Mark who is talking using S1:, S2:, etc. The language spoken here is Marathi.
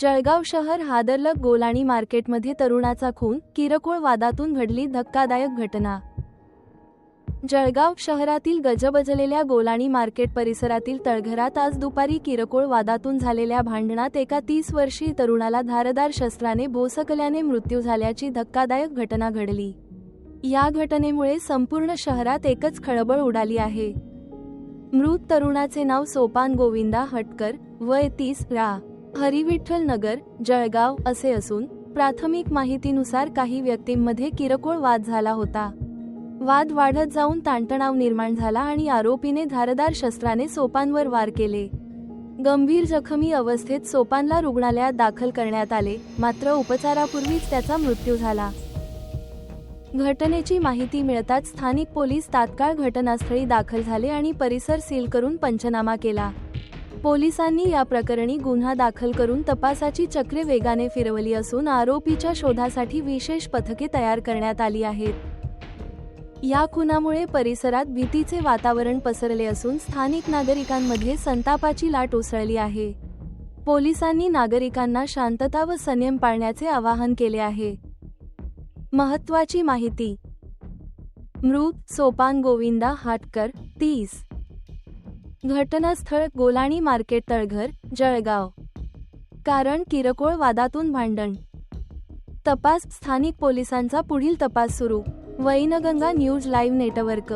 S1: जळगाव शहर हादरलग गोलाणी मार्केटमध्ये तरुणाचा खून किरकोळ वादातून घडली धक्कादायक घटना. जळगाव शहरातील गजबजलेल्या गोलाणी मार्केट परिसरातील तळघरात आज दुपारी किरकोळ वादातून झालेल्या भांडणात एका तीस वर्षीय तरुणाला धारदार शस्त्राने भोसकल्याने मृत्यू झाल्याची धक्कादायक घटना घडली. या घटनेमुळे संपूर्ण शहरात एकच खळबळ उडाली आहे. मृत तरुणाचे नाव सोपान गोविंदा हटकर वय तीस रा. हरिविठ्ठल नगर जळगाव असे असून प्राथमिक माहितीनुसार काही व्यक्तींमध्ये किरकोळ वाद झाला होता. वाद वाढत जाऊन ताणतणाव निर्माण झाला आणि आरोपीने धारदार शस्त्राने सोपानवर वार केले. गंभीर जखमी अवस्थेत सोपानला रुग्णालयात दाखल करण्यात आले मात्र उपचारापूर्वीच त्याचा मृत्यू झाला. घटनेची माहिती मिळताच स्थानिक पोलीस तात्काळ घटनास्थळी दाखल झाले आणि परिसर सील करून पंचनामा केला. पोलिसांनी या प्रकरणी गुन्हा दाखल करून तपासाची चक्रे वेगाने फिरवली असून आरोपीच्या शोधासाठी विशेष पथके तयार करण्यात आली आहेत. या खुनामुळे परिसरात भीतीचे वातावरण पसरले असून स्थानिक नागरिकांमध्ये संतापाची लाट उसळली आहे. पोलिसांनी नागरिकांना शांतता व संयम पाळण्याचे आवाहन केले आहे. महत्वाची माहिती. मृत सोपान गोविंदा हाटकर तीस. घटनास्थळ गोलाणी मार्केट तळघर जळगाव. कारण किरकोळ वादातून भांडण. तपास स्थानिक पोलिसांचा पुढील तपास सुरू. Wainganga news live network.